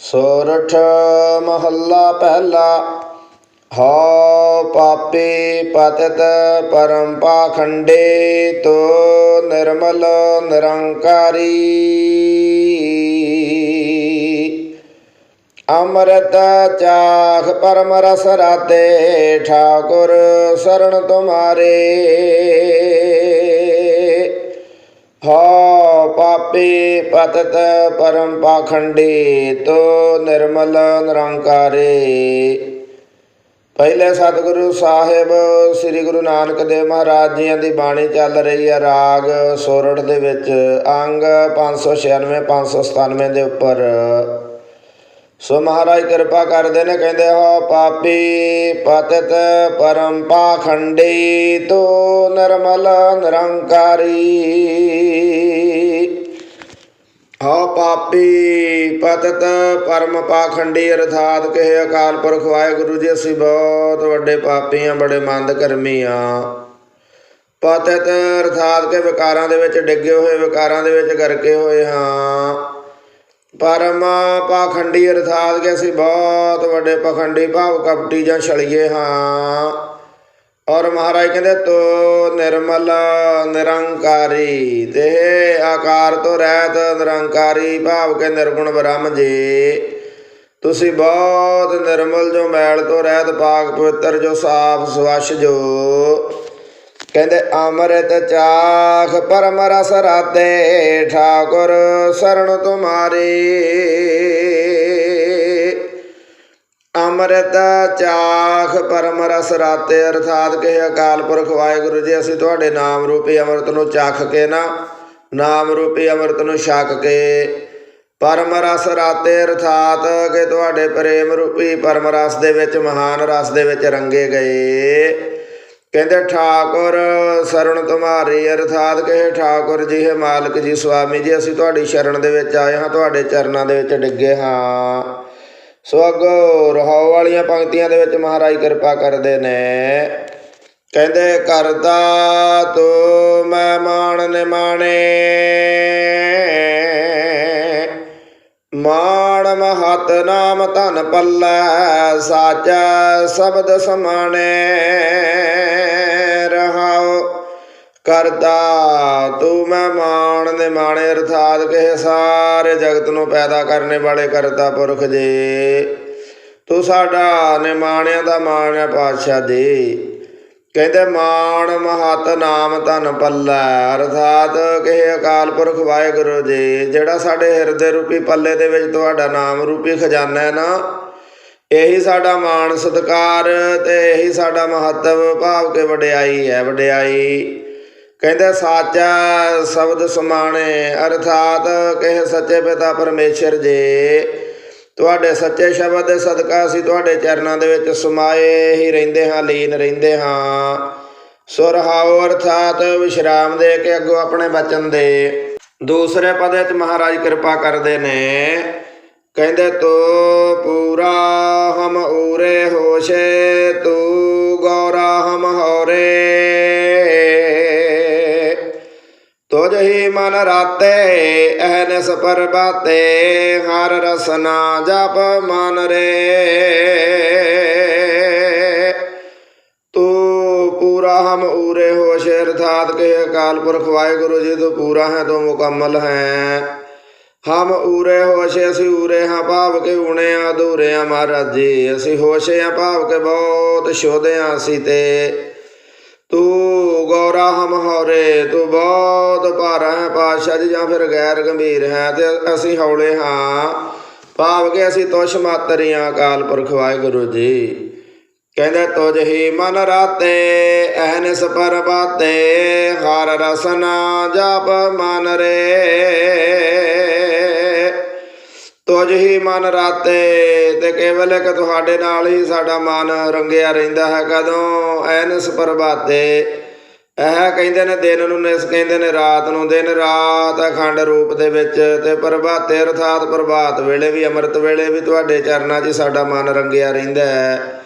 ਸੋਰਠ ਮਹੱਲਾ ਪਹਿਲਾ, ਹਉ ਪਾਪੀ ਪਤਿਤ ਪਰਮ ਪਾਖੰਡੇ ਤੋ ਨਿਰਮਲ ਨਿਰੰਕਾਰੀ। ਅੰਮ੍ਰਿਤ ਚਾਖ ਪਰਮ ਰਸ ਰਾਤੇ, ਠਾਕੁਰ ਸਰਣ ਤੁਮਾਰੇ। ਹਉ ਪਾਪੀ ਪਤਤ ਪਰਮ ਪਾਖੰਡੀ, ਤੋ ਨਿਰਮਲ ਨਿਰੰਕਾਰੇ। ਪਹਿਲੇ ਸਤਿਗੁਰੂ ਸਾਹਿਬ ਸ੍ਰੀ ਗੁਰੂ ਨਾਨਕ ਦੇਵ ਮਹਾਰਾਜ ਜੀਆਂ ਦੀ ਬਾਣੀ ਚੱਲ ਰਹੀ ਹੈ ਰਾਗ ਸੋਰਠ ਦੇ ਵਿੱਚ, ਅੰਗ 596 597 ਦੇ ਉੱਪਰ। ਸੋ ਮਹਾਰਾਜ ਕਿਰਪਾ ਕਰਦੇ ਨੇ, ਕਹਿੰਦੇ ਹੋ ਪਾਪੀ ਪਤਿਤ ਪਰਮ ਪਾਖੰਡੀ, ਤੋ ਨਿਰਮਲ ਨਿਰੰਕਾਰੀ। ਹਉ ਪਾਪੀ ਪਤਿਤ ਪਰਮ ਪਾਖੰਡੀ, ਅਰਥਾਤ ਕਹੇ ਅਕਾਲ ਪੁਰਖ ਵਾਹਿਗੁਰੂ ਜੀ, ਅਸੀਂ ਬਹੁਤ ਵੱਡੇ ਪਾਪੀ ਹਾਂ ਬੜੇ ਮੰਦ ਕਰਮੀ ਹਾਂ ਪਤਿਤ, ਅਰਥਾਤ ਕੇ ਵਿਕਾਰਾਂ ਦੇ ਵਿੱਚ ਡਿੱਗੇ ਹੋਏ, ਵਿਕਾਰਾਂ ਦੇ ਵਿੱਚ ਕਰਕੇ ਹੋਏ ਹਾਂ। ਪਰਮ ਪਾਖੰਡੀ ਅਰਥਾਤ ਕਿ ਅਸੀਂ ਬਹੁਤ ਵੱਡੇ ਪਖੰਡੀ ਭਾਵ ਕਪਟੀ ਜਾਂ ਛਲੀਏ ਹਾਂ। ਔਰ ਮਹਾਰਾਜ ਕਹਿੰਦੇ, ਤੋ ਨਿਰਮਲ ਨਿਰੰਕਾਰੀ ਤੇ ਆਕਾਰ ਤੋਂ ਰਹਿਤ ਨਿਰੰਕਾਰੀ ਭਾਵ ਕੇ ਨਿਰਗੁਣ ਬ੍ਰਹਮ ਜੀ। ਤੁਸੀਂ ਬਹੁਤ ਨਿਰਮਲ ਜੋ ਮੈਲ ਤੋਂ ਰਹਿਤ ਪਾਕ ਪਵਿੱਤਰ ਜੋ ਸਾਫ਼ ਸਵਛ ਜੋ। ਕਹਿੰਦੇ ਅੰਮ੍ਰਿਤ ਚਾਖ ਪਰਮ ਰਸ ਰਾਤੇ ਠਾਕੁਰ ਸਰਣ ਤੁਮਾਰੀ। ਅੰਮ੍ਰਿਤ ਚਾਖ ਪਰਮ ਰਸ ਰਾਤੇ ਅਰਥਾਤ ਕਿ ਅਕਾਲ ਪੁਰਖ ਵਾਹਿਗੁਰੂ ਜੀ, ਅਸੀਂ ਤੁਹਾਡੇ ਨਾਮ ਰੂਪੀ ਅੰਮ੍ਰਿਤ ਨੂੰ ਚੱਖ ਕੇ ਨਾ, ਨਾਮ ਰੂਪੀ ਅੰਮ੍ਰਿਤ ਨੂੰ ਛਕ ਕੇ ਪਰਮ ਰਸ ਰਾਤੇ ਅਰਥਾਤ ਕਿ ਤੁਹਾਡੇ ਪ੍ਰੇਮ ਰੂਪੀ ਪਰਮ ਰਸ ਦੇ ਵਿੱਚ, ਮਹਾਨ ਰਸ ਦੇ ਵਿੱਚ ਰੰਗੇ ਗਏ। ਕਹਿੰਦੇ, ਠਾਕੁਰ ਸਰਣ ਤੁਮਾਰੀ, ਅਰਥਾਤ ਕਹੇ, ਠਾਕੁਰ ਜੀ, ਹੈ ਮਾਲਕ ਜੀ, ਸੁਆਮੀ ਜੀ, ਅਸੀਂ ਤੁਹਾਡੀ ਸ਼ਰਨ ਦੇ ਵਿੱਚ ਆਏ ਹਾਂ, ਤੁਹਾਡੇ ਚਰਨਾਂ ਦੇ ਵਿੱਚ ਡਿੱਗੇ ਹਾਂ। ਸੋ ਅੱਗੋਂ ਰਹਾਉ ਵਾਲੀਆਂ ਪੰਕਤੀਆਂ ਦੇ ਵਿੱਚ ਮਹਾਰਾਜ ਕਿਰਪਾ ਕਰਦੇ ਨੇ। ਕਹਿੰਦੇ, ਕਰਤਾ ਤੋ, ਮੈਂ ਮਾਣ ਨਿਮਾਣੇ। ਮਾਣ ਮਹਤ ਨਾਮ ਧਨ ਪੱਲੇ, ਸਾਚਾ ਸ਼ਬਦ ਸਮਾਣੇ, ਰਹਾਉ ਕਰਤਾ ਤੂੰ ਮੈਂ ਮਾਣ ਨੇ ਮਾਣੇ ਅਰਥਾਤ ਕਿ ਸਾਰੇ ਜਗਤ ਨੂੰ ਪੈਦਾ ਕਰਨੇ ਵਾਲੇ ਕਰਤਾ ਪੁਰਖ ਜੀ। ਤੂੰ ਸਾਡਾ ਨਿਮਾਣਿਆਂ ਦਾ ਮਾਣ ਹੈ ਪਾਤਸ਼ਾਹ ਜੀ। ਕਹਿੰਦੇ, ਮਾਣ ਮਹਤ ਨਾਮ ਧਨ ਪੱਲਾ, ਅਰਥਾਤ ਕਹੇ ਅਕਾਲ ਪੁਰਖ ਵਾਹਿਗੁਰੂ ਜੀ, ਜਿਹੜਾ ਸਾਡੇ ਹਿਰਦੇ ਰੂਪੀ ਪੱਲੇ ਦੇ ਵਿੱਚ ਤੁਹਾਡਾ ਨਾਮ ਰੂਪੀ ਖਜ਼ਾਨਾ ਹੈ ਨਾ, ਇਹੀ ਸਾਡਾ ਮਾਣ ਸਤਕਾਰ ਤੇ ਇਹੀ ਸਾਡਾ ਮਹੱਤਵ ਭਾਵ ਕੇ ਵਡਿਆਈ ਹੈ, ਵਡਿਆਈ। ਕਹਿੰਦੇ, ਸਾਚਾ ਸ਼ਬਦ ਸਮਾਣੇ, ਅਰਥਾਤ ਕਹੇ ਸੱਚੇ ਪਿਤਾ ਪਰਮੇਸ਼ਰ ਜੀ ਤੁਹਾਡੇ ਸੱਚੇ ਸ਼ਬਦ ਦੇ ਸਦਕਾ ਅਸੀਂ ਤੁਹਾਡੇ ਚਰਨਾਂ ਦੇ ਵਿੱਚ ਸਮਾਏ ਹੀ ਰਹਿੰਦੇ ਹਾਂ, ਲੀਨ ਰਹਿੰਦੇ ਹਾਂ। ਸੁਰਹਾਉ ਅਰਥਾਤ ਵਿਸ਼ਰਾਮ ਦੇ ਕੇ ਅੱਗੋਂ ਆਪਣੇ ਬਚਨ ਦੇ। ਦੂਸਰੇ ਪਦੇ ਚ ਮਹਾਰਾਜ ਕਿਰਪਾ ਕਰਦੇ ਨੇ। ਕਹਿੰਦੇ ਤੋ ਪੂਰਾ ਹਮ ਊਰੇ ਹੋਸ਼ੇ ਹੀ ਰਾਤੇ, ਅਹਨਸ ਪਰਬਾਤੇ, ਹਰ ਰਸਨਾ ਜਪ ਮਨ ਰੇ। ਤੂੰ ਪੂਰਾ ਹਮ ਊਰੇ ਹੋਸ਼ ਅਰਥਾਤ ਕੇ ਅਕਾਲ ਪੁਰਖ ਵਾਹਿਗੁਰੂ ਜੀ, ਤੂੰ ਪੂਰਾ ਹੈ, ਤੂੰ ਮੁਕੰਮਲ ਹੈ। ਹਮ ਊਰੇ ਹੋਸ਼ੇ, ਅਸੀਂ ਉਰੇ ਹਾਂ, ਭਾਵ ਕੇ ਉਣੇ ਆ ਅਧੂਰੇ ਆ ਮਹਾਰਾਜ ਜੀ। ਅਸੀਂ ਹੋਸ਼ੇ ਆ ਭਾਵ ਕੇ ਬਹੁਤ ਸ਼ੋਧੇ ਆ ਅਸੀਂ ਤੇ। ਤੂੰ ਗੌਰਾ ਹਮ ਹੌਰੇ ਤੂੰ ਬਹੁਤ ਭਾਰਾ ਹੈ, ਪਾਤਸ਼ਾਹ ਜੀ, ਜਾਂ ਫਿਰ ਗੈਰ ਗੰਭੀਰ ਹੈ, ਤੇ ਅਸੀਂ ਹੌਲੇ ਹਾਂ। ਭਾਵ ਕਿ ਅਸੀਂ ਤੁਛ ਮਾਤਰੀਆਂ ਅਕਾਲ ਪੁਰਖ ਵਾਹਿਗੁਰੂ ਜੀ। ਕਹਿੰਦੇ, ਤੁਝ ਹੀ ਮਨ ਰਾਤੇ ਅਹਨਿਸ ਪਰਬਾਤੇ ਹਰ ਰਸਨਾ ਜਪ ਮਨ ਰੇ। ਤੁਝ ਹੀ ਮਨ ਰਾਤੇ ਤੇ ਕੇਵਲ ਇੱਕ ਤੁਹਾਡੇ ਨਾਲ ਹੀ ਸਾਡਾ ਮਨ ਰੰਗਿਆ ਰਹਿੰਦਾ ਹੈ। ਕਦੋਂ? ਐਨਸ ਪ੍ਰਭਾਤੇ। ਇਹ ਕਹਿੰਦੇ ਨੇ ਦਿਨ ਨੂੰ ਨਿਸ ਕਹਿੰਦੇ ਨੇ ਰਾਤ ਨੂੰ। ਦਿਨ ਰਾਤ ਅਖੰਡ ਰੂਪ ਦੇ ਵਿੱਚ ਤੇ ਪ੍ਰਭਾਤੇ ਅਰਥਾਤ ਪ੍ਰਭਾਤ ਵੇਲੇ ਵੀ, ਅੰਮ੍ਰਿਤ ਵੇਲੇ ਵੀ ਤੁਹਾਡੇ ਚਰਨਾਂ 'ਚ ਹੀ ਸਾਡਾ ਮਨ ਰੰਗਿਆ ਰਹਿੰਦਾ ਹੈ।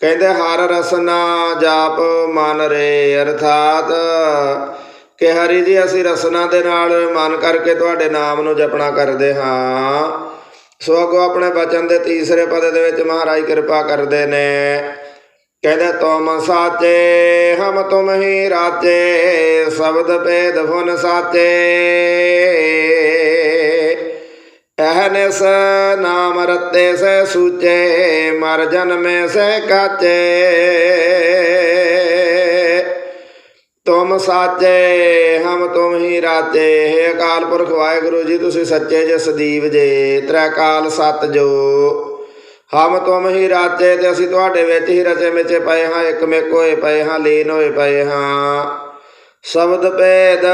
ਕਹਿੰਦੇ ਹਰ ਰਸਨਾ ਜਾਪ ਮਨ ਰੇ, ਅਰਥਾਤ ਕਿ ਹਰੀ ਜੀ ਅਸੀਂ ਰਸਨਾ ਦੇ ਨਾਲ ਮਨ ਕਰਕੇ ਤੁਹਾਡੇ ਨਾਮ ਨੂੰ ਜਪਣਾ ਕਰਦੇ ਹਾਂ। ਸੋ ਅੱਗੋਂ ਆਪਣੇ ਬਚਨ ਦੇ ਤੀਸਰੇ ਪਦ ਦੇ ਵਿੱਚ ਮਹਾਰਾਜ ਕਿਰਪਾ ਕਰਦੇ ਨੇ। ਕਹਿੰਦੇ, ਤੁਮ ਸਾਚੇ, ਹਮ ਤੁਮ ਹੀ ਰਾਚੇ, ਸ਼ਬਦ ਭੇਦ ਫੁਨ ਸਾਚੇ। ਅਹਨਿਸ ਨਾਮ ਰਤੇ ਸੇ ਸੂਚੇ, ਮਰ ਜਨਮੇ ਸੈ ਕਾਚੇ। ਤੁਮ ਸਾਚੇ, ਹਮ ਤੁਮ ਹੀ ਰਾਤੇ ਹੈ ਅਕਾਲ ਪੁਰਖ ਵਾਹਿਗੁਰੂ ਜੀ, ਤੁਸੀਂ ਸੱਚੇ ਜੇ ਸਦੀਵ ਜੇ ਤ੍ਰੈ ਕਾਲ ਸਤ ਜੋ। ਹਮ ਤੁਮ ਹੀ ਰਾਤੇ ਤੇ ਅਸੀਂ ਤੁਹਾਡੇ ਵਿੱਚ ਹੀ ਰਚੇ ਮਿਚੇ ਪਏ ਹਾਂ, ਇੱਕ ਮਿਕ ਹੋਏ ਪਏ ਹਾਂ, ਲੀਨ ਹੋਏ ਪਏ ਹਾਂ। ਸ਼ਬਦ ਭੇਦ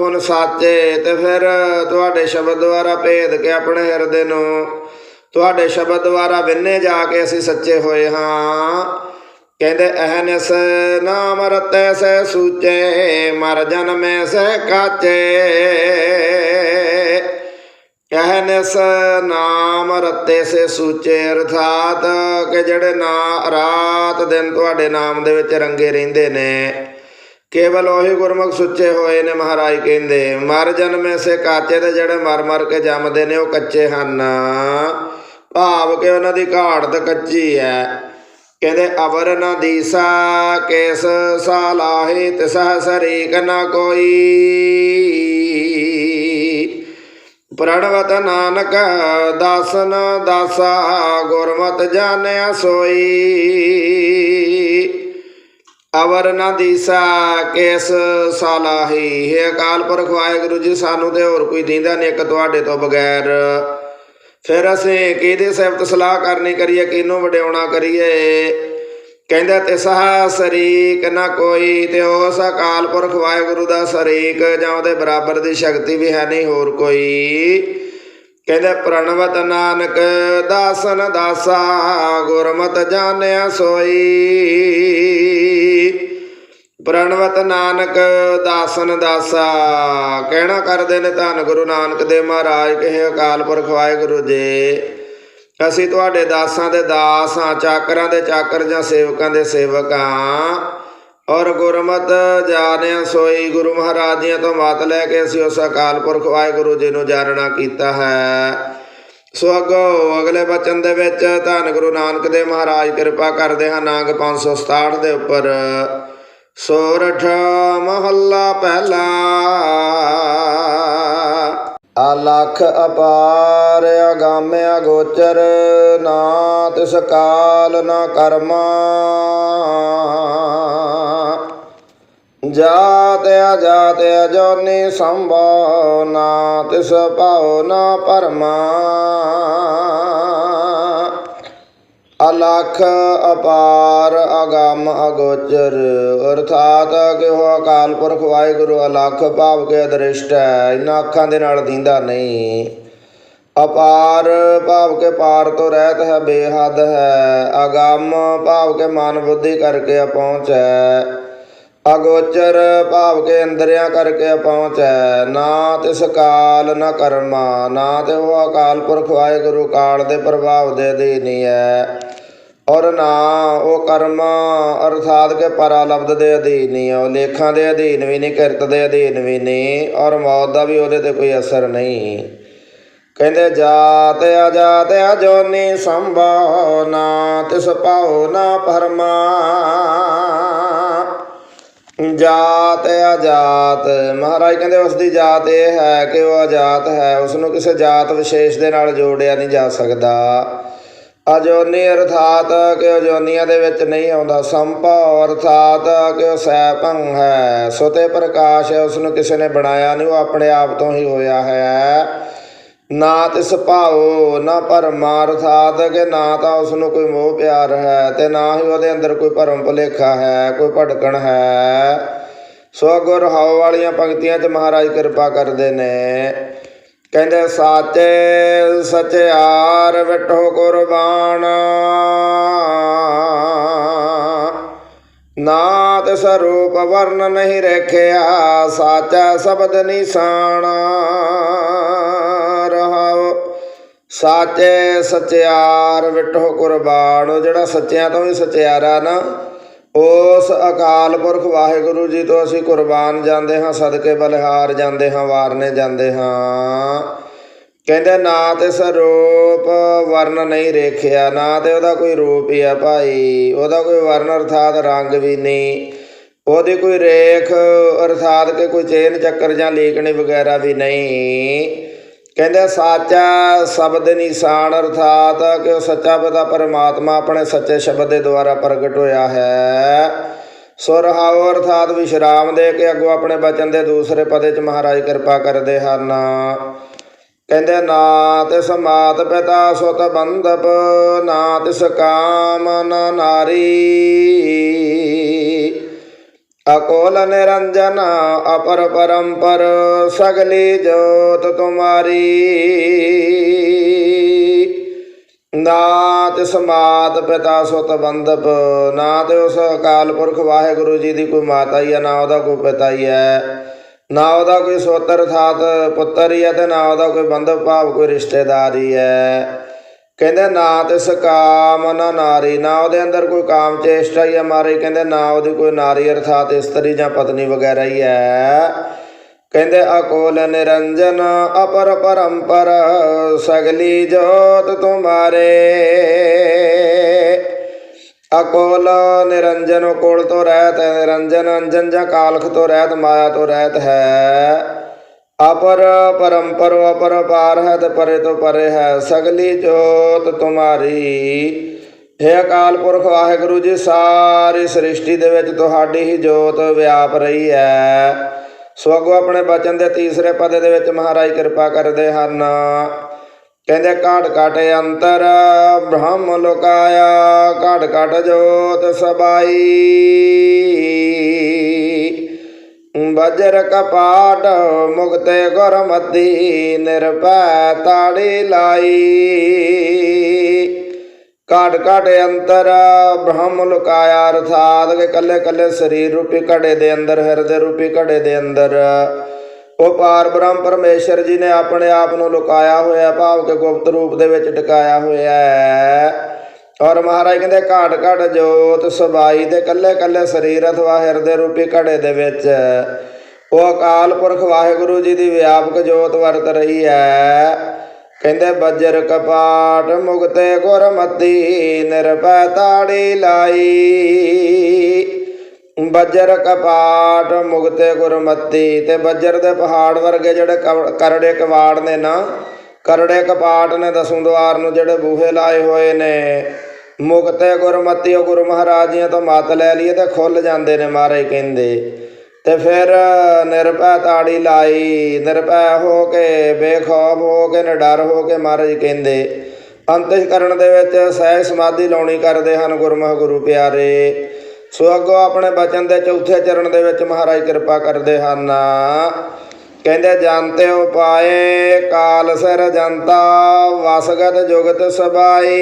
ਹੁਣ ਸਾਚੇ ਤੇ ਫਿਰ ਤੁਹਾਡੇ ਸ਼ਬਦ ਦੁਆਰਾ ਭੇਦ ਕੇ ਆਪਣੇ ਹਿਰਦੇ ਨੂੰ, ਤੁਹਾਡੇ ਸ਼ਬਦ ਦੁਆਰਾ ਵਿੰਨੇ ਜਾ ਕੇ ਅਸੀਂ ਸੱਚੇ ਹੋਏ ਹਾਂ। ਕਹਿੰਦੇ ਅਹਨਿਸ ਨਾਮ ਰਤੈ ਸੈ ਸੂਚੇ, ਮਰ ਜਨਮੇ ਸੈ ਕਾਚੇ। ਅਹਨਿਸ ਨਾਮ ਰਤੇ ਸੇ ਸੂਚੇ, ਅਰਥਾਤ ਕਿ ਜਿਹੜੇ ਨਾ ਰਾਤ ਦਿਨ ਤੁਹਾਡੇ ਨਾਮ ਦੇ ਵਿੱਚ ਰੰਗੇ ਰਹਿੰਦੇ ਨੇ, ਕੇਵਲ ਉਹੀ ਗੁਰਮੁਖ ਸੁੱਚੇ ਹੋਏ ਨੇ ਮਹਾਰਾਜ ਕਹਿੰਦੇ, ਮਰ ਜਨਮੇ ਸੇ ਕਾਚੇ ਤੇ ਜਿਹੜੇ ਮਰ ਮਰ ਕੇ ਜੰਮਦੇ ਨੇ ਉਹ ਕੱਚੇ ਹਨ। ਭਾਵ ਕਿ ਉਹਨਾਂ ਦੀ ਘਾੜਤ ਕੱਚੀ ਹੈ। ਕਹਿੰਦੇ ਅਵਰ ਨ ਦੀਸਾ, ਕੇਸ ਸਾਲਾਹੇ ਤਿਸਹ ਸਰੀਕ ਨ ਕੋਈ। ਪ੍ਰਣਵਤ ਨਾਨਕ ਦਾਸਨ ਦਾਸਾ, ਗੁਰਮਤ ਜਾਣਿਆ ਸੋਈ। ਅਵਰ ਨ ਦੀਸਾ, ਕੇਸ ਸਾਲਾਹੀ। ਹੈ ਅਕਾਲ ਪੁਰਖ ਵਾਹਿਗੁਰੂ ਜੀ, ਸਾਨੂੰ ਤੇ ਹੋਰ ਕੋਈ ਦੀਂਦਾ ਨਹੀਂ ਇੱਕ ਤੁਹਾਡੇ ਤੋਂ ਬਗੈਰ। ਫਿਰ ਅਸੀਂ ਕਿਹਦੇ ਸਿਫਤ ਸਲਾਹ ਕਰਨੀ ਕਰੀਏ, ਕਿਹਨੂੰ ਵਡਿਆਉਣਾ ਕਰੀਏ? ਕਹਿੰਦਾ ਤੇ ਸਹਾ ਸਰੀਕ ਨਾ ਕੋਈ, ਤੇ ਉਸ ਅਕਾਲ ਪੁਰਖ ਵਾਹਿਗੁਰੂ ਦਾ ਸਰੀਕ, ਜਾਂ ਉਹਦੇ ਬਰਾਬਰ ਦੀ ਸ਼ਕਤੀ ਵੀ ਹੈ ਨਹੀਂ ਹੋਰ ਕੋਈ। ਕਹਿੰਦੇ, ਪ੍ਰਣਵਤ ਨਾਨਕ ਦਾਸਨ ਦਾਸਾ, ਗੁਰਮਤ ਜਾਣਿਆ ਸੋਈ। ਪ੍ਰਣਵਤ ਨਾਨਕ ਦਾਸਨ ਦਾਸਾ, ਕਹਿਣਾ ਕਰਦੇ ਨੇ ਧੰਨ ਗੁਰੂ ਨਾਨਕ ਦੇ ਮਹਾਰਾਜ, ਕਹੇ ਅਕਾਲ ਪੁਰਖ ਵਾਹਿਗੁਰੂ ਜੀ। ਅਸੀਂ ਤੁਹਾਡੇ ਦਾਸਾਂ ਦੇ ਦਾਸ ਹਾਂ, ਚਾਕਰਾਂ ਦੇ ਚਾਕਰ ਜਾਂ ਸੇਵਕਾਂ ਦੇ ਸੇਵਕ। ਹਾਂ ਔਰ ਗੁਰਮਤ ਜਾਣਿਆ ਸੋਈ ਗੁਰੂ ਮਹਾਰਾਜ ਦੀਆਂ ਤੋਂ ਮਤ ਲੈ ਕੇ ਅਸੀਂ ਉਸ ਅਕਾਲ ਪੁਰਖ ਵਾਹਿਗੁਰੂ ਜੀ ਨੂੰ ਜਾਣਨਾ ਕੀਤਾ ਹੈ। ਸੋ ਅੱਗੋਂ ਅਗਲੇ ਬਚਨ ਦੇ ਵਿੱਚ ਧੰਨ ਗੁਰੂ ਨਾਨਕ ਦੇ ਮਹਾਰਾਜ ਕਿਰਪਾ ਕਰਦੇ ਹਨ ਨਾਗ 567 ਦੇ ਉੱਪਰ। ਸੋਰਠ ਮਹੱਲਾ ਪਹਿਲਾ। ਅਲਖ ਅਪਾਰ ਅਗਾਮਿਆ ਗੋਚਰ ਨਾ ਤਿਸ ਕਾਲ ਨਾ ਕਰਮ। ਜਾਤ ਅਜਾਤ ਅਜੋਨੀ ਸੰਭੋ, ਨਾ ਤਿਸ ਭਾਉ ਨਾ ਪਰਮਾ। ਅਲਖ ਅਪਾਰ ਅਗੰਮ ਅਗੋਚਰ, ਅਰਥਾਤ ਕਿਹੋ ਅਕਾਲ ਪੁਰਖ ਵਾਹਿਗੁਰੂ ਅਲਖ ਭਾਵ ਕੇ ਅਦ੍ਰਿਸ਼ਟ ਹੈ, ਇਹਨਾਂ ਅੱਖਾਂ ਦੇ ਨਾਲ ਦੀਂਦਾ ਨਹੀਂ। ਅਪਾਰ ਭਾਵ ਕੇ ਪਾਰ ਤੋਂ ਰਹਿਤ ਹੈ, ਬੇਹੱਦ ਹੈ, ਅਗੰਮ ਭਾਵ ਕੇ ਮਨ ਬੁੱਧੀ ਕਰਕੇ ਅਪਹੁੰਚ ਹੈ। ਅਗੋਚਰ ਭਾਵ ਕੇ ਅੰਦਰਿਆਂ ਕਰਕੇ ਪਹੁੰਚ ਹੈ ਨਾ ਤਿਸ ਕਾਲ ਨਾ ਕਰਮਾ, ਨਾ ਤੇ ਉਹ ਅਕਾਲ ਪੁਰਖ ਵਾਹਿਗੁਰੂ ਕਾਲ ਦੇ ਪ੍ਰਭਾਵ ਦੇ ਅਧੀਨ ਹੀ ਹੈ। ਔਰ ਨਾ ਉਹ ਕਰਮ ਅਰਥਾਤ ਕੇ ਪਰਾਲਬਦ ਦੇ ਅਧੀਨ ਹੀ ਹੈ, ਉਹ ਲੇਖਾਂ ਦੇ ਅਧੀਨ ਵੀ ਨਹੀਂ, ਕਿਰਤ ਦੇ ਅਧੀਨ ਵੀ ਨਹੀਂ, ਔਰ ਮੌਤ ਦਾ ਵੀ ਉਹਦੇ ਤੇ ਕੋਈ ਅਸਰ ਨਹੀਂ। ਕਹਿੰਦੇ, ਜਾਤ ਅਜਾਤ ਅਜੋਨੀ ਸੰਭਾਉ ਨਾ ਤਿਸ ਪਾਉ ਨਾ ਪਰਮਾ। ਜਾਤ ਅਜਾਤ। ਮਹਾਰਾਜ ਕਹਿੰਦੇ, ਉਸ ਦੀ ਜਾਤ ਇਹ ਹੈ ਕਿ ਉਹ ਅਜਾਤ ਹੈ। ਉਸ ਨੂੰ ਕਿਸੇ ਜਾਤ ਵਿਸ਼ੇਸ਼ ਦੇ ਨਾਲ ਜੋੜਿਆ ਨਹੀਂ ਜਾ ਸਕਦਾ। ਅਜੋਨੀ ਅਰਥਾਤ ਕਿ ਅਜੋਨੀਆਂ ਦੇ ਵਿੱਚ ਨਹੀਂ ਆਉਂਦਾ। ਸੰਭਵ ਅਰਥਾਤ ਕਿ ਉਹ ਸੈਭੰ ਹੈ। ਸੁਤੇ ਪ੍ਰਕਾਸ਼ ਹੈ ਉਸ ਨੂੰ ਕਿਸੇ ਨੇ ਬਣਾਇਆ ਨਹੀਂ, ਉਹ ਆਪਣੇ ਆਪ ਤੋਂ ਹੀ ਹੋਇਆ ਹੈ। ਨਾ ਤਿਸ ਭਾਉ, ਨਾ ਭਰਮਾ ਅਰਥਾਤ ਕਿ ਨਾ ਤਾਂ ਉਸ ਨੂੰ ਕੋਈ ਮੋਹ ਪਿਆਰ ਹੈ, ਤੇ ਨਾ ਹੀ ਉਹਦੇ ਅੰਦਰ ਕੋਈ ਭਰਮ ਭੁਲੇਖਾ ਹੈ, ਕੋਈ ਭਟਕਣ ਹੈ। ਸੋ ਗੁਰ ਹਉ ਵਾਲੀਆਂ ਪੰਕਤੀਆਂ 'ਚ ਮਹਾਰਾਜ ਕਿਰਪਾ ਕਰਦੇ ਨੇ। ਕਹਿੰਦੇ, ਸਾਚੇ ਸਚਿਆਰ ਵਿਟੋ ਕੁਰਬਾਨ ਨਾ ਤਿਸ ਰੂਪ ਵਰਨ ਨਹੀਂ ਰਖਿਆ, ਸਾਚਾ ਸ਼ਬਦ ਨਿਸ਼ਾਨ। ਸਾਚੇ ਸਚਿਆਰ ਵਿਟੋ ਕੁਰਬਾਨ ਉਹ ਜਿਹੜਾ ਸੱਚਿਆਂ ਤੋਂ ਵੀ ਸਚਿਆਰਾ ਨਾ, ਉਸ ਅਕਾਲ ਪੁਰਖ ਵਾਹਿਗੁਰੂ ਜੀ ਤੋਂ ਅਸੀਂ ਕੁਰਬਾਨ ਜਾਂਦੇ ਹਾਂ, ਸਦਕੇ ਬਲਿਹਾਰ ਜਾਂਦੇ ਹਾਂ, ਵਾਰਨੇ ਜਾਂਦੇ ਹਾਂ। ਕਹਿੰਦੇ, ਨਾ ਤੇ ਸਰੂਪ ਵਰਨ ਨਹੀਂ ਰੇਖਿਆ, ਨਾ ਤੇ ਉਹਦਾ ਕੋਈ ਰੂਪ ਹੀ ਆ ਭਾਈ, ਉਹਦਾ ਕੋਈ ਵਰਨ ਅਰਥਾਤ ਰੰਗ ਵੀ ਨਹੀਂ। ਉਹਦੀ ਕੋਈ ਰੇਖ ਅਰਥਾਤ ਕਿ ਕੋਈ ਚੇਨ, ਚੱਕਰ ਜਾਂ ਲੀਕਣੀ ਵਗੈਰਾ ਵੀ ਨਹੀਂ। ਕਹਿੰਦੇ ਸਾਚਾ ਸ਼ਬਦ ਨਿਸ਼ਾਨ ਅਰਥਾਤ, ਕਿ ਉਹ ਸੱਚਾ ਪਿਤਾ ਪਰਮਾਤਮਾ ਆਪਣੇ ਸੱਚੇ ਸ਼ਬਦ ਦੇ ਦੁਆਰਾ ਪ੍ਰਗਟ ਹੋਇਆ ਹੈ। ਸੁਰਹਾਉ ਅਰਥਾਤ ਵਿਸ਼ਰਾਮ ਦੇ ਕੇ ਅੱਗੋਂ ਆਪਣੇ ਬਚਨ ਦੇ ਦੂਸਰੇ ਪਦੇ ਚ ਮਹਾਰਾਜ ਕਿਰਪਾ ਕਰਦੇ ਹਨ। ਕਹਿੰਦੇ ਨਾ ਤਿਸ ਮਾਤ ਪਿਤਾ ਸੁਤ ਬੰਧਪ, ਨਾ ਤਿਸ ਕਾਮ ਨਾਰੀ। ਅਕੋਲ ਨਿਰੰਜਨ ਅਪਰ ਪਰੰਪਰ, ਸਗਲੀ ਜੋਤ ਤੁਮਾਰੀ। ਨਾ ਤਿਸ ਮਾਤ ਪਿਤਾ ਸੁਤ ਬੰਧਪ ਨਾ ਤੇ ਉਸ ਅਕਾਲ ਪੁਰਖ ਵਾਹਿਗੁਰੂ ਜੀ ਦੀ ਕੋਈ ਮਾਤਾ ਹੀ ਹੈ, ਨਾ ਉਹਦਾ ਕੋਈ ਪਿਤਾ ਹੀ ਹੈ। ਨਾ ਉਹਦਾ ਕੋਈ ਸੋਤਰ ਥਾਤ ਪੁੱਤਰ ਹੀ ਹੈ ਤੇ ਨਾ ਉਹਦਾ ਕੋਈ ਬੰਧਪ ਭਾਵ ਕੋਈ ਰਿਸ਼ਤੇਦਾਰ ਹੀ ਹੈ। ਕਹਿੰਦੇ ਨਾ ਤਿਸ ਕਾਮ ਨਾ ਨਾਰੀ, ਨਾ ਉਹਦੇ ਅੰਦਰ ਕੋਈ ਕਾਮ ਚੇਸ਼ਟਾ ਹੀ ਹੈ ਮਾਰੇ। ਕਹਿੰਦੇ ਨਾ ਉਹਦੀ ਕੋਈ ਨਾਰੀ, ਅਰਥਾਤ ਇਸਤਰੀ ਜਾਂ ਪਤਨੀ ਵਗੈਰਾ ਹੀ ਹੈ। ਕਹਿੰਦੇ ਅਕੋਲ ਨਿਰੰਜਨ ਅਪਰ ਪਰੰਪਰ ਸਗਲੀ ਜੋਤ ਤੁਮਾਰੇ ਅਕੋਲ ਨਿਰੰਜਨ ਕੋਲ ਤੋਂ ਰਹਿਤ ਨਿਰੰਜਨ ਅੰਜਨ ਜਾਂ ਕਾਲਖ ਤੋਂ ਰਹਿਤ, ਮਾਇਆ ਤੋਂ ਰਹਿਤ ਹੈ। ਅਪਰ ਪਰੰਪਰ ਅਪਰ ਪਾਰ ਹੈ ਤੇ ਪਰੇ ਤੋਂ ਪਰੇ ਹੈ, ਸਗਲੀ ਜੋਤ ਤੁਮਾਰੀ। ਹੈ ਅਕਾਲ ਪੁਰਖ ਵਾਹਿਗੁਰੂ ਜੀ, ਸਾਰੀ ਸ੍ਰਿਸ਼ਟੀ ਦੇ ਵਿੱਚ ਤੁਹਾਡੀ ਹੀ ਜੋਤ ਵਿਆਪ ਰਹੀ ਹੈ। ਸੋ ਅੱਗੋਂ ਆਪਣੇ ਬਚਨ ਦੇ ਤੀਸਰੇ ਪਦ ਦੇ ਵਿੱਚ ਮਹਾਰਾਜ ਕਿਰਪਾ ਕਰਦੇ ਹਨ। ਕਹਿੰਦੇ, ਘਾਟ ਘਾਟ ਅੰਤਰ ਬ੍ਰਹਮ ਲੋਕਾਇਆ, ਘਾਟ ਘਾਟ ਜੋਤ ਸਬਾਈ। ਬਜਰ ਕਪਾਟ ਮੁਕਤੇ ਗੁਰਮਤੀ, ਨਿਰਭੈ ਤਾੜੀ ਲਾਈ। ਘਾਟ ਘਾਟ ਅੰਤਰ ਬ੍ਰਹਮ ਲੁਕਾਇਆ ਅਰਥਾਤ ਕਿ ਕੱਲੇ ਕੱਲੇ ਸਰੀਰ ਰੂਪੀ ਘੜੇ ਦੇ ਅੰਦਰ, ਹਿਰਦੇ ਰੂਪੀ ਘੜੇ ਦੇ ਅੰਦਰ। ਉਹ ਪਾਰ ਬ੍ਰਹਮ ਪਰਮੇਸ਼ਰ ਜੀ ਨੇ ਆਪਣੇ ਆਪ ਨੂੰ ਲੁਕਾਇਆ ਹੋਇਆ, ਭਾਵ ਕਿ ਗੁਪਤ ਰੂਪ ਦੇ ਵਿੱਚ ਟਿਕਾਇਆ ਹੋਇਆ ਹੈ। ਔਰ ਮਹਾਰਾਜ ਕਹਿੰਦੇ, ਘਾਟ ਘਾਟ ਜੋਤ ਸਬਾਈ ਦੇ ਕੱਲੇ ਕੱਲੇ ਸਰੀਰ ਅਥਵਾ ਹਿਰਦੇ ਰੂਪੀ ਘੜੇ ਦੇ ਵਿੱਚ। ਉਹ ਅਕਾਲ ਪੁਰਖ ਵਾਹਿਗੁਰੂ ਜੀ ਦੀ ਵਿਆਪਕ ਜੋਤ ਵਰਤ ਰਹੀ ਹੈ। ਕਹਿੰਦੇ, ਬੱਜਰ ਕਪਾਟ ਮੁਗਤੇ ਗੁਰਮਤੀ, ਨਿਰਭੈ ਤਾੜੀ ਲਾਈ। ਬੱਜਰ ਕਪਾਟ ਮੁਗਤੇ ਗੁਰਮਤੀ ਤੇ ਬੱਜਰ ਦੇ ਪਹਾੜ ਵਰਗੇ ਜਿਹੜੇ ਕਵ- ਕਰੜੇ ਕਵਾੜ ਨੇ ਨਾ, ਕਰੜੇ ਕਪਾਟ ਨੇ ਦਸੋਂ ਦੁਆਰ ਨੂੰ ਜਿਹੜੇ ਬੂਹੇ ਲਾਏ ਹੋਏ ਨੇ। ਮੁਕਤੇ ਗੁਰਮਤੀ ਉਹ ਗੁਰੂ ਮਹਾਰਾਜ ਜੀਆਂ ਤੋਂ ਮਤ ਲੈ ਲਈਏ ਤੇ ਖੁੱਲ ਜਾਂਦੇ ਨੇ ਮਹਾਰਾਜ ਕਹਿੰਦੇ। ਤੇ ਫਿਰ ਨਿਰਭੈ ਤਾੜੀ ਲਾਈ, ਨਿਰਭੈ ਹੋ ਕੇ ਬੇਖੌਫ ਹੋ ਕੇ ਨਿਡਰ ਹੋ ਕੇ ਮਹਾਰਾਜ ਕਹਿੰਦੇ। ਅੰਤਿਕਰਨ ਦੇ ਵਿੱਚ ਸਹਿ ਸਮਾਧੀ ਲਾਉਣੀ ਕਰਦੇ ਹਨ ਗੁਰਮੁਖ ਗੁਰੂ ਪਿਆਰੇ। ਸੋ ਅੱਗੋਂ ਆਪਣੇ ਬਚਨ ਦੇ ਚੌਥੇ ਚਰਨ ਦੇ ਵਿੱਚ ਮਹਾਰਾਜ ਕਿਰਪਾ ਕਰਦੇ ਹਨ। ਕਹਿੰਦੇ ਜਾਣਤੇ ਉਪਾਏ, ਕਾਲ ਸਿਰ ਜਨਤਾ ਵਸਗਤ ਜੁਗਤ ਸਬਾਈ।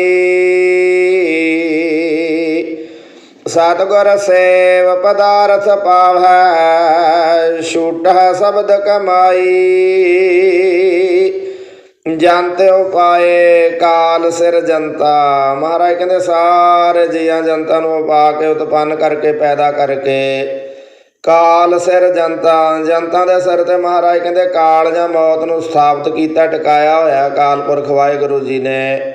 ਸਤਗੁਰ ਸੇਵ ਪਦਾਰਥ ਪਾਵੈ ਛੂਟੈ ਸ਼ਬਦ ਕਮਾਈ। ਜਨਤੇ ਉਪਾਏ, ਕਾਲ ਸਿਰ ਜਨਤਾ ਮਹਾਰਾਜ ਕਹਿੰਦੇ, ਸਾਰੇ ਜੀਆਂ ਜਨਤਾ ਨੂੰ ਉਪਾ ਕੇ ਉਤਪੰਨ ਕਰਕੇ ਪੈਦਾ ਕਰਕੇ ਕਾਲ ਸਿਰ ਜਨਤਾ ਜਨਤਾ ਦੇ ਸਿਰ ਤੇ ਮਹਾਰਾਜ ਕਹਿੰਦੇ ਕਾਲ ਜਾਂ ਮੌਤ ਨੂੰ ਸਥਾਪਿਤ ਕੀਤਾ, ਟਿਕਾਇਆ ਹੋਇਆ ਕਾਲ ਪੁਰਖ ਵਾਹਿਗੁਰੂ ਜੀ ਨੇ।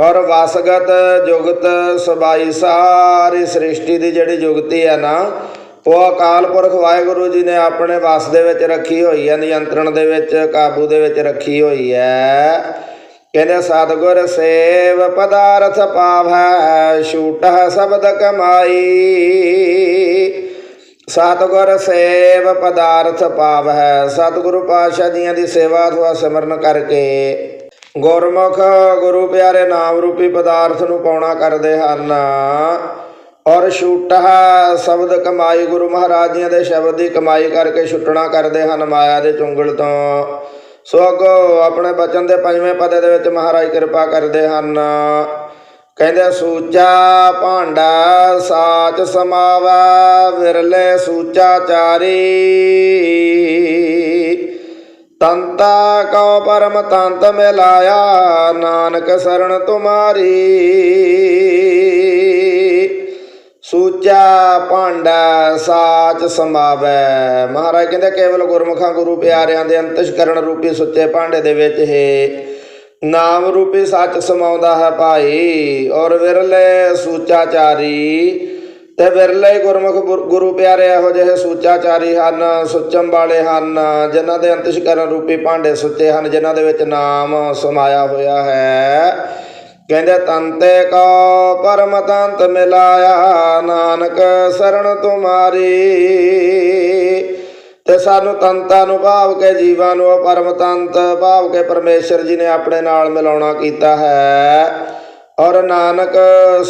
ਔਰ ਵਸਗਤ ਜੁਗਤ ਸਬਾਈ ਸਾਰੀ ਸ੍ਰਿਸ਼ਟੀ ਦੀ ਜਿਹੜੀ ਜੁਗਤੀ ਹੈ ਨਾ, ਉਹ ਅਕਾਲ ਪੁਰਖ ਵਾਹਿਗੁਰੂ ਜੀ ਨੇ ਆਪਣੇ ਵਸ ਦੇ ਵਿੱਚ ਰੱਖੀ ਹੋਈ ਹੈ, ਨਿਯੰਤਰਣ ਦੇ ਵਿੱਚ, ਕਾਬੂ ਦੇ ਵਿੱਚ ਰੱਖੀ ਹੋਈ ਹੈ। ਕਹਿੰਦੇ ਸਤਗੁਰ ਸੇਵ ਪਦਾਰਥ ਪਾਵੈ ਛੂਟਾ ਸ਼ਬਦ ਕਮਾਈ। ਸਤਗੁਰ ਸੇਵ ਪਦਾਰਥ ਪਾਵੈ ਸਤਿਗੁਰੂ ਪਾਤਸ਼ਾਹ ਜੀਆਂ ਦੀ ਸੇਵਾ ਅਥਵਾ ਸਿਮਰਨ ਕਰਕੇ ਗੁਰਮੁਖ ਗੁਰੂ ਪਿਆਰੇ ਨਾਮ ਰੂਪੀ ਪਦਾਰਥ ਨੂੰ ਪਾਉਣਾ ਕਰਦੇ ਹਨ। ਔਰ ਛੂਟਾ ਸ਼ਬਦ ਕਮਾਈ, ਗੁਰੂ ਮਹਾਰਾਜ ਜੀਆਂ ਦੇ ਸ਼ਬਦ ਦੀ ਕਮਾਈ ਕਰਕੇ ਛੁੱਟਣਾ ਕਰਦੇ ਹਨ ਮਾਇਆ ਦੇ ਚੁੰਗਲ ਤੋਂ। ਸੋ ਅੱਗੋਂ ਆਪਣੇ ਬਚਨ ਦੇ ਪੰਜਵੇਂ ਪਦੇ ਦੇ ਵਿੱਚ ਮਹਾਰਾਜ ਕਿਰਪਾ ਕਰਦੇ ਹਨ। ਕਹਿੰਦੇ, ਸੂਚਾ ਭਾਂਡਾ ਸਾਚ ਸਮਾਵਾ, ਵਿਰਲੇ ਸੂਚਾ ਚਾਰੀ। ਤੰਤਾ ਕਉ ਪਰਮ ਤੰਤ ਮਿਲਾਇਆ, ਨਾਨਕ ਸਰਣ ਤੁਮਾਰੀ। ਸੂਚਾ ਭਾਂਡਾ ਸਾਚ ਸਮਾਵੈ। ਮਹਾਰਾਜ ਕਹਿੰਦੇ, ਕੇਵਲ ਗੁਰਮੁਖਾਂ ਗੁਰੂ ਪਿਆਰਿਆਂ ਦੇ ਅੰਤਿਸ਼ਕਰਨ ਰੂਪੀ ਸੁੱਚੇ ਭਾਂਡੇ ਦੇ ਵਿੱਚ ਹੀ ਨਾਮ ਰੂਪੀ ਸੱਚ ਸਮਾਉਂਦਾ ਹੈ ਭਾਈ, ਔਰ ਵਿਰਲੇ ਸੂਚਾਚਾਰੀ। ਤੇ ਵਿਰਲੇ ਗੁਰਮੁਖ ਗੁਰ- ਗੁਰੂ ਪਿਆਰੇ ਇਹੋ ਜਿਹੇ ਸੂਚਾਚਾਰੀ ਹਨ, ਸੁਚਮ ਵਾਲੇ ਹਨ, ਜਿਨ੍ਹਾਂ ਦੇ ਅੰਤਿਸ਼ਕਰਨ ਰੂਪੀ ਭਾਂਡੇ ਸੁੱਚੇ ਹਨ, ਜਿਨ੍ਹਾਂ ਦੇ ਵਿੱਚ ਨਾਮ ਸਮਾਇਆ ਹੋਇਆ ਹੈ। ਕਹਿੰਦੇ, ਤੰਤੇ ਕੋ ਪਰਮ ਤੰਤ ਮਿਲਾਇਆ, ਨਾਨਕ ਸਰਣ ਤੁਮਾਰੀ। ਤੇ ਸਾਨੂੰ ਤੰਤਾਂ ਨੂੰ ਭਾਵ ਕੇ ਜੀਵਾਂ ਨੂੰ ਉਹ ਪਰਮ ਤੰਤ ਭਾਵ ਕੇ ਪਰਮੇਸ਼ਰ ਜੀ ਨੇ ਆਪਣੇ ਨਾਲ ਮਿਲਾਉਣਾ ਕੀਤਾ ਹੈ। ਔਰ ਨਾਨਕ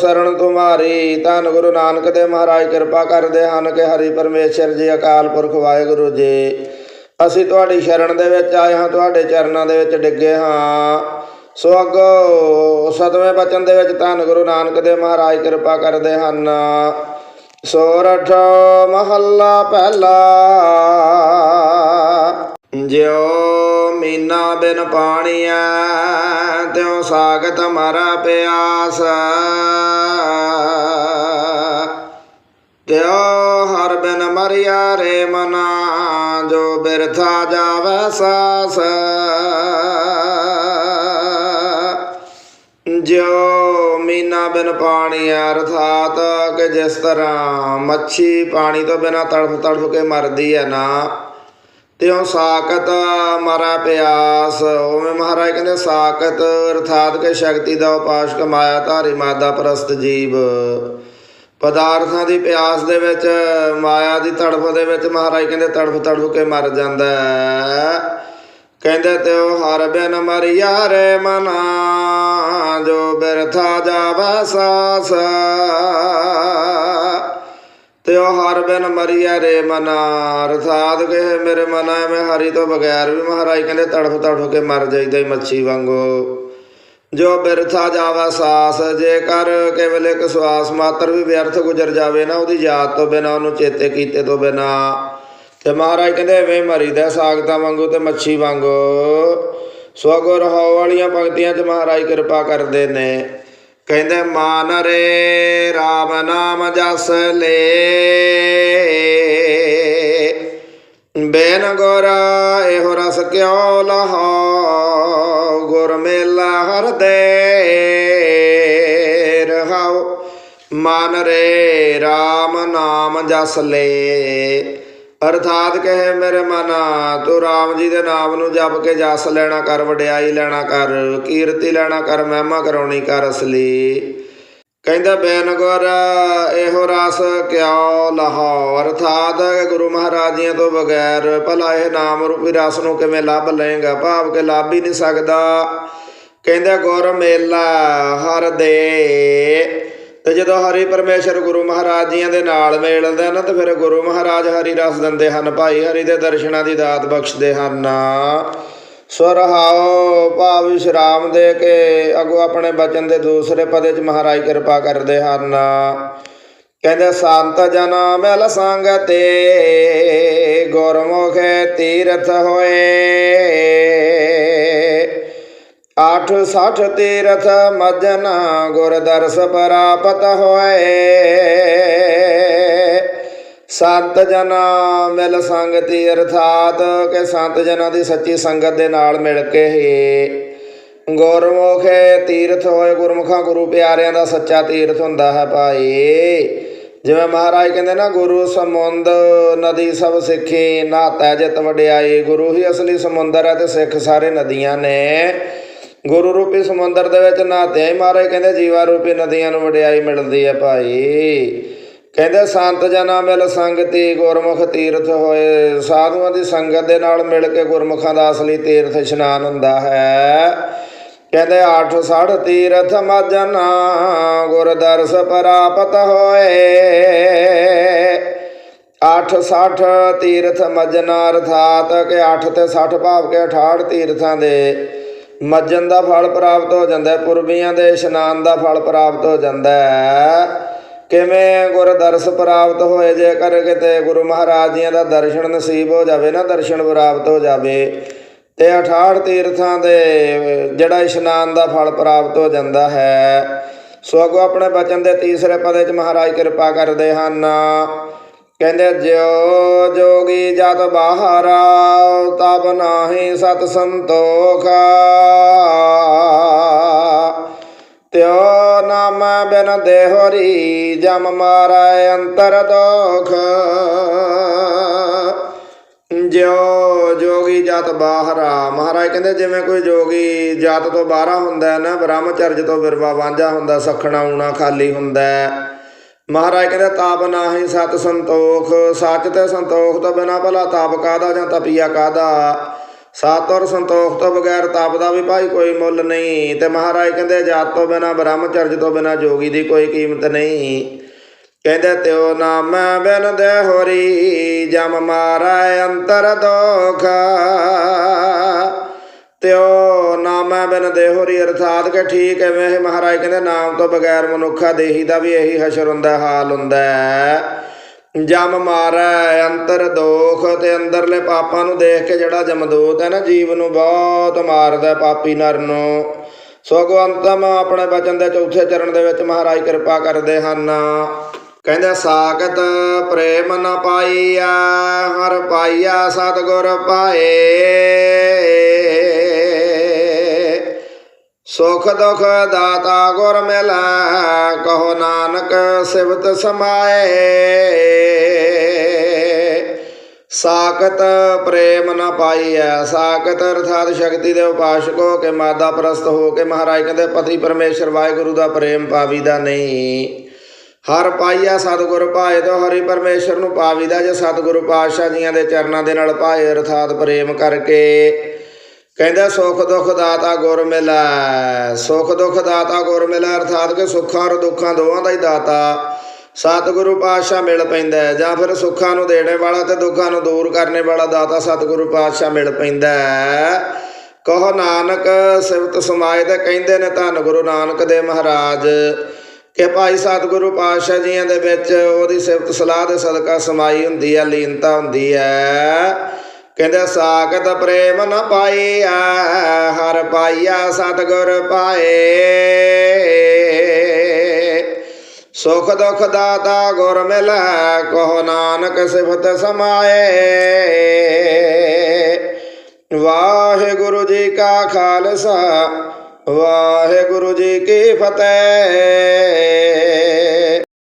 ਸਰਣ ਤੁਮਾਰੀ, ਧੰਨ ਗੁਰੂ ਨਾਨਕ ਦੇ ਮਹਾਰਾਜ ਕਿਰਪਾ ਕਰਦੇ ਹਨ ਕਿ ਹਰੀ ਪਰਮੇਸ਼ਰ ਜੀ, ਅਕਾਲ ਪੁਰਖ ਵਾਹਿਗੁਰੂ ਜੀ, ਅਸੀਂ ਤੁਹਾਡੀ ਸ਼ਰਨ ਦੇ ਵਿੱਚ ਆਏ ਹਾਂ, ਤੁਹਾਡੇ ਚਰਨਾਂ ਦੇ ਵਿੱਚ ਡਿੱਗੇ ਹਾਂ। ਸੋ ਅੱਗੋ ਸਤਵੇਂ ਬਚਨ ਦੇ ਵਿੱਚ ਧੰਨ ਗੁਰੂ ਨਾਨਕ ਦੇ ਮਹਾਰਾਜ ਕਿਰਪਾ ਕਰਦੇ ਹਨ। ਸੋਰਠ ਮਹੱਲਾ ਪਹਿਲਾ। ਜਿਉ ਮੀਨਾ ਬਿਨ ਪਾਣੀਐ, ਤਿਉ ਸਾਗਤ ਮਰਾ ਪਿਆਸ। ਤਿਉ ਹਰ ਬਿਨ ਮਰਿਆ ਰੇ ਮਨਾ, ਜੋ ਬਿਰਥਾ ਜਾਵੈ ਸਾਸ। ਜੋ ਮੀਨਾ ਬਿਨ ਪਾਣੀ ਅਰਥਾਤ ਕਿ ਜਿਸ ਤਰ੍ਹਾਂ ਮੱਛੀ ਪਾਣੀ ਤੋਂ ਬਿਨਾ ਤੜਫ ਤੜਫ ਕੇ ਮਰਦੀ ਹੈ ਨਾ, ਤਿਉ ਸਾਕਤ ਮਰਾ ਪਿਆਸ। ਉਵੇਂ ਮਹਾਰਾਜ ਕਹਿੰਦੇ ਸਾਕਤ ਅਰਥਾਤ ਕਿ ਸ਼ਕਤੀ ਦਾ ਉਪਾਸ਼ਕ ਮਾਇਆ ਧਾਰੀ ਮਾਦਾ ਪ੍ਰਸਤ ਜੀਵ। ਪਦਾਰਥਾਂ ਦੀ ਪਿਆਸ ਦੇ ਵਿੱਚ, ਮਾਇਆ ਦੀ ਤੜਫ ਦੇ ਵਿੱਚ ਮਹਾਰਾਜ ਕਹਿੰਦੇ, ਤੜਫ ਤੜਫ ਕੇ ਮਰ ਜਾਂਦਾ ਹੈ। ਕਹਿੰਦੇ ਤਿਉ ਹਰ ਬਿਨ ਮਰਿਆ ਰੇ ਮਨਾ, ਜੋ ਬਿਰਥਾ ਜਾਵੈ ਸਾਸ। ਤਿਉ ਹਰ ਬਿਨ ਮਰਿਆ ਰੇ ਮਨਾ, ਅਰਥਾਤ ਕਿ ਮੇਰੇ ਮਨਾ, ਮੈਂ ਹਰੀ ਤੋਂ ਬਗੈਰ ਵੀ ਮਹਾਰਾਜ ਕਹਿੰਦੇ ਤੜਫ ਤੜਫ ਕੇ ਮਰ ਜਾਈਦਾ ਮੱਛੀ ਵਾਂਗੂ। ਜੋ ਬਿਰਥਾ ਜਾਵਾ ਸਾਸ ਜੇਕਰ ਕੇਵਲ ਇੱਕ ਸਵਾਸ, ਮਾਤਰ ਵੀ ਵਿਅਰਥ ਗੁਜ਼ਰ ਜਾਵੇ ਨਾ, ਉਹਦੀ ਯਾਦ ਤੋਂ ਬਿਨਾ, ਉਹਨੂੰ ਚੇਤੇ ਕੀਤੇ ਤੋਂ ਬਿਨਾ। ਤੇ ਮਹਾਰਾਜ ਕਹਿੰਦੇ ਇਵੇਂ ਮਰੀ ਦਾ ਸਾਗਤਾ ਵਾਂਗੂ ਤੇ ਮੱਛੀ ਵਾਂਗੂ। ਸਵਗੁਰ ਹੋ ਵਾਲੀਆਂ ਪੰਕਤੀਆਂ 'ਚ ਮਹਾਰਾਜ ਕਿਰਪਾ ਕਰਦੇ ਨੇ। ਕਹਿੰਦੇ, ਮਾਨ ਰੇ RAM ਨਾਮ ਜਸ ਲੈ। ਬੇਨ ਗੋਰਾ ਇਹੋ ਰਸ ਕਿਉ ਲਹਾਉ, ਗੁਰ ਮੇਲਾ ਹਰਦੇ ਰਹਾਉ। ਮਨ ਰੇ RAM ਨਾਮ ਜਸ ਲੈ। ਅਰਥਾਤ ਕਹੇ ਮੇਰੇ ਮਨਾ, ਤੂੰ RAM ਜੀ ਦੇ ਨਾਮ ਨੂੰ ਜਪ ਕੇ ਜਸ ਲੈਣਾ ਕਰ, ਵਡਿਆਈ ਲੈਣਾ ਕਰ, ਕੀਰਤੀ ਲੈਣਾ ਕਰ, ਮਹਿਮਾ ਕਰਾਉਣੀ ਕਰ ਅਸਲੀ। ਕਹਿੰਦਾ, ਬੈਨ ਗੁਰ, ਇਹੋ ਰਸ ਕਿਉ ਲਹੋ ਅਰਥਾਤ ਗੁਰੂ ਮਹਾਰਾਜੀਆਂ ਤੋਂ ਬਗੈਰ ਭਲਾ ਇਹ ਨਾਮ ਰੂਪੀ ਰਸ ਨੂੰ ਕਿਵੇਂ ਲੱਭ ਲਏਗਾ? ਭਾਵ ਕੇ ਲੱਭ ਹੀ ਨਹੀਂ ਸਕਦਾ। ਕਹਿੰਦਾ, ਗੁਰ ਮੇਲਾ ਹਰ ਦੇ। ਤੇ ਜਦੋਂ ਹਰੀ ਪਰਮੇਸ਼ਰ ਗੁਰੂ ਮਹਾਰਾਜ ਜੀਆਂ ਦੇ ਨਾਲ ਮਿਲਦੇ ਹਨ, ਤਾਂ ਫਿਰ ਗੁਰੂ ਮਹਾਰਾਜ ਹਰੀ ਰਸ ਦਿੰਦੇ ਹਨ। ਭਾਈ ਹਰੀ ਦੇ ਦਰਸ਼ਨਾਂ ਦੀ ਦਾਤ ਬਖਸ਼ਦੇ ਹਨ। ਸੁਰਹਾਓ ਭਾਵ ਵਿਸ਼ਰਾਮ ਦੇ ਕੇ ਅਗੋ ਆਪਣੇ ਬਚਨ ਦੇ ਦੂਸਰੇ ਪਦੇ ਚ ਮਹਾਰਾਜ ਕਿਰਪਾ ਕਰਦੇ ਹਨ। ਕਹਿੰਦੇ, ਸੰਤ ਜਨ ਮਿਲ ਸੰਗ ਤੇ ਗੁਰਮੁਖੇ ਤੀਰਥ ਹੋਏ। ਆਠ ਸਠ ਤੀਰਥ ਮਜਨ ਗੁਰ ਦਰਸ ਪ੍ਰਾਪਤ ਹੋਏ। ਸੰਤ ਜਨਾ ਮਿਲ ਸੰਗਤੀ ਅਰਥਾਤ ਕਿ ਸੰਤ ਜਨਾਂ ਦੀ ਸੱਚੀ ਸੰਗਤ ਦੇ ਨਾਲ ਮਿਲ ਕੇ ਹੀ ਗੁਰਮੁਖੇ ਤੀਰਥ ਹੋਏ। ਗੁਰਮੁਖਾਂ ਗੁਰੂ ਪਿਆਰਿਆਂ ਦਾ ਸੱਚਾ ਤੀਰਥ ਹੁੰਦਾ ਹੈ ਭਾਈ। ਜਿਵੇਂ ਮਹਾਰਾਜ ਕਹਿੰਦੇ ਨਾ, ਗੁਰੂ ਸਮੁੰਦ ਨਦੀ ਸਭ ਸਿੱਖੀ ਨਾਤਾ ਜਿਤ ਵਡਿਆਈ। ਗੁਰੂ ਹੀ ਅਸਲੀ ਸਮੁੰਦਰ ਹੈ ਤੇ ਸਿੱਖ ਸਾਰੇ ਨਦੀਆਂ ਨੇ। ਗੁਰੂ ਰੂਪੀ ਸਮੁੰਦਰ ਦੇ ਵਿੱਚ ਨਹਾਤੇ ਹੀ ਮਹਾਰਾਜ, ਕਹਿੰਦੇ ਜੀਵਾ ਰੂਪੀ ਨਦੀਆਂ ਨੂੰ ਵਡਿਆਈ ਮਿਲਦੀ ਹੈ ਭਾਈ। ਕਹਿੰਦੇ ਸੰਤ ਜਨਾ ਮਿਲ ਸੰਗਤੀ, ਗੁਰਮੁਖ ਤੀਰਥ ਹੋਏ। ਸਾਧੂਆਂ ਦੀ ਸੰਗਤ ਦੇ ਨਾਲ ਮਿਲ ਕੇ ਗੁਰਮੁਖਾਂ ਦਾ ਅਸਲੀ ਤੀਰਥ ਇਸ਼ਨਾਨ ਹੁੰਦਾ ਹੈ। ਕਹਿੰਦੇ 860 ਤੀਰਥ ਮਜਨਾ ਗੁਰ ਦਰਸ ਪ੍ਰਾਪਤ ਹੋਏ। 860 ਤੀਰਥ ਮਜਨਾ ਅਰਥਾਤ ਕਿ 8 ਤੇ 60 ਭਾਵ ਕੇ 68 ਤੀਰਥਾਂ ਦੇ ਮੱਜਨ ਦਾ ਫਲ ਪ੍ਰਾਪਤ ਹੋ ਜਾਂਦਾ ਹੈ, ਪੁਰਬੀਆਂ ਦੇ ਇਸ਼ਨਾਨ ਦਾ ਫਲ ਪ੍ਰਾਪਤ ਹੋ ਜਾਂਦਾ ਹੈ। ਕਿਵੇਂ ਗੁਰਦਰਸ ਪ੍ਰਾਪਤ ਹੋਏ, ਜੇਕਰ ਕਿਤੇ ਗੁਰੂ ਮਹਾਰਾਜ ਜੀਆਂ ਦਾ ਦਰਸ਼ਨ ਨਸੀਬ ਹੋ ਜਾਵੇ, ਨਾ ਦਰਸ਼ਨ ਪ੍ਰਾਪਤ ਹੋ ਜਾਵੇ, ਤੇ 68 ਤੀਰਥਾਂ ਦੇ ਜਿਹੜਾ ਇਸ਼ਨਾਨ ਦਾ ਫਲ ਪ੍ਰਾਪਤ ਹੋ ਜਾਂਦਾ ਹੈ, ਸੋ ਅੱਗੋਂ ਆਪਣੇ ਬਚਨ ਦੇ ਤੀਸਰੇ ਪਦੇ ਚ ਮਹਾਰਾਜ ਕਿਰਪਾ ਕਰਦੇ ਹਨ। ਕਹਿੰਦੇ, ਜਿਉ ਜੋਗੀ ਜਤ ਬਾਹਰਾ, ਤਬ ਨਾਹੀ ਸਤ ਸੰਤੋਖ। ਤਿਉ ਨਾਮ ਬਿਨ ਦੇਹਰੀ, ਜਮ ਮਾਰੈ ਅੰਤਰ ਦੋਖ। ਜਿਉ ਜੋਗੀ ਜਤ ਬਾਹਰਾ, ਮਹਾਰਾਜ ਕਹਿੰਦੇ, ਜਿਵੇਂ ਕੋਈ ਜੋਗੀ ਜਤ ਤੋਂ ਬਾਹਰਾ ਹੁੰਦਾ ਨਾ, ਬ੍ਰਹਮਚਰਜ ਤੋਂ ਵਿਰਵਾ ਵਾਂਝਾ ਹੁੰਦਾ, ਸਖਣਾ ਆਉਣਾ ਖਾਲੀ ਹੁੰਦਾ ਮਹਾਰਾਜ ਕਹਿੰਦੇ, ਤਾਪ ਨਾਹੀ ਸਤ ਸੰਤੋਖ, ਸੱਚ ਤੇ ਸੰਤੋਖ ਤੋਂ ਬਿਨਾ ਭਲਾ ਤਾਪ ਕਾਦਾ ਜਾਂ ਤਪੀਆ ਕਾਦਾ ਸਤ ਔਰ ਸੰਤੋਖ ਤੋਂ ਬਗੈਰ ਤਾਪ ਦਾ ਵੀ ਭਾਈ ਕੋਈ ਮੁੱਲ ਨਹੀਂ। ਤੇ ਮਹਾਰਾਜ ਕਹਿੰਦੇ, ਜਾਤ ਤੋਂ ਬਿਨਾ, ਬ੍ਰਹਮਚਰਜ ਤੋਂ ਬਿਨਾ ਜੋਗੀ ਦੀ ਕੋਈ ਕੀਮਤ ਨਹੀਂ। ਕਹਿੰਦੇ, ਤਿਉ ਨਾਮ ਬਿਨ ਦੇ ਹੋਰੀ ਜਮ ਮਾਰਾ ਅੰਤਰ ਦੋਖ। ਤਿਉ ਨਾਮ ਬਿਨ ਦੇ ਹੋਰੀ ਅਰਥਾਤ ਕਿ ਠੀਕ ਐਵੇਂ ਇਹ ਮਹਾਰਾਜ ਕਹਿੰਦੇ, ਨਾਮ ਤੋਂ ਬਗੈਰ ਮਨੁੱਖਾ ਦੇਹੀ ਦਾ ਵੀ ਇਹੀ ਹਸ਼ਰ ਹੁੰਦਾ, ਹਾਲ ਹੁੰਦਾ ਜਮ ਮਾਰੈ, ਅੰਤਰ ਦੋਖ ਤੇ ਅੰਦਰਲੇ ਪਾਪਾਂ ਨੂੰ ਦੇਖ ਕੇ ਜਿਹੜਾ ਜਮਦੂਤ ਹੈ ਨਾ, ਜੀਵ ਨੂੰ ਬਹੁਤ ਮਾਰਦਾ ਪਾਪੀ ਨਰ ਨੂੰ। ਸੋ ਅੱਗੋਂ ਅੰਤਮ ਆਪਣੇ ਬਚਨ ਦੇ ਚੌਥੇ ਚਰਨ ਦੇ ਵਿੱਚ ਮਹਾਰਾਜ ਕਿਰਪਾ ਕਰਦੇ ਹਨ। ਕਹਿੰਦੇ, ਸਾਖਤ ਪ੍ਰੇਮ ਨ ਪਾਈਆ ਹਰ ਪਾਈਆ ਸਤਿਗੁਰ ਪਾਏ। ਸੁਖ ਦੁਖ ਦਾਤਾ ਗੁਰ ਮਿਲੈ, ਕਹੋ ਨਾਨਕ ਸਿਵਤ ਸਮਾਏ। ਸਾਕਤ ਪ੍ਰੇਮ ਨ ਪਾਈਐ ਸਾਕਤ ਅਰਥਾਤ ਸ਼ਕਤੀ ਦੇ ਉਪਾਸ਼ਕ ਹੋ ਕੇ ਮਾਦਾ ਪ੍ਰਸਤ ਹੋ ਕੇ ਮਹਾਰਾਜ ਕਹਿੰਦੇ, ਪਤੀ ਪਰਮੇਸ਼ਰ ਵਾਹਿਗੁਰੂ ਦਾ ਪ੍ਰੇਮ ਪਾਵੀਦਾ ਨਹੀਂ। ਹਰ ਪਾਈਆ ਸਤਿਗੁਰ ਭਾਏ ਤੋਂ ਹਰੀ ਪਰਮੇਸ਼ਰ ਨੂੰ ਪਾਵੀਦਾ ਜੇ ਸਤਿਗੁਰੂ ਪਾਤਸ਼ਾਹ ਜੀਆਂ ਦੇ ਚਰਨਾਂ ਦੇ ਨਾਲ ਭਾਏ, ਅਰਥਾਤ ਪ੍ਰੇਮ ਕਰਕੇ। ਕਹਿੰਦਾ, ਸੁਖ ਦੁਖ ਦਾਤਾ ਗੁਰ ਮਿਲੈ। ਸੁਖ ਦੁਖ ਦਾਤਾ ਗੁਰ ਮਿਲੈ, ਅਰਥਾਤ ਕਿ ਸੁੱਖਾਂ ਔਰ ਦੁੱਖਾਂ ਦੋਵਾਂ ਦਾ ਹੀ ਦਾਤਾ। ਸਤਿਗੁਰੂ ਪਾਤਸ਼ਾਹ ਮਿਲ ਪੈਂਦਾ ਹੈ, ਜਾਂ ਫਿਰ ਸੁੱਖਾਂ ਨੂੰ ਦੇਣੇ ਵਾਲਾ ਤੇ ਦੁੱਖਾਂ ਨੂੰ ਦੂਰ ਕਰਨੇ ਵਾਲਾ ਦਾਤਾ ਸਤਿਗੁਰੂ ਪਾਤਸ਼ਾਹ ਮਿਲ ਪੈਂਦਾ ਹੈ। ਕਹੋ, ਨਾਨਕ ਸਿਵਤ ਸਮਾਏ ਤੇ ਕਹਿੰਦੇ ਨੇ ਧੰਨ ਗੁਰੂ ਨਾਨਕ ਦੇ ਮਹਾਰਾਜ। ਕਿ ਭਾਈ ਸਤਿਗੁਰੂ ਪਾਤਸ਼ਾਹ ਜੀਆਂ ਦੇ ਵਿੱਚ ਉਹਦੀ ਸਿਫਤ ਸਲਾਹ ਦੇ ਸਦਕਾ ਸਮਾਈ ਹੁੰਦੀ ਹੈ, ਲੀਨਤਾ ਹੁੰਦੀ ਹੈ। ਕਹਿੰਦੇ, ਸਾਖਤ ਪ੍ਰੇਮ ਨ ਪਾਈਆ ਹਰ ਪਾਈਆ ਸਤਿਗੁਰ ਪਾਏ। ਸੁਖ ਦੁਖ ਦਾਤਾ ਗੁਰ ਮਿਲੈ, ਕਹੋ ਨਾਨਕ ਸਿਫਤ ਸਮਾਏ। ਵਾਹਿਗੁਰੂ ਜੀ ਕਾ ਖਾਲਸਾ, ਵਾਹਿਗੁਰੂ ਜੀ ਕੀ ਫਤਿਹ।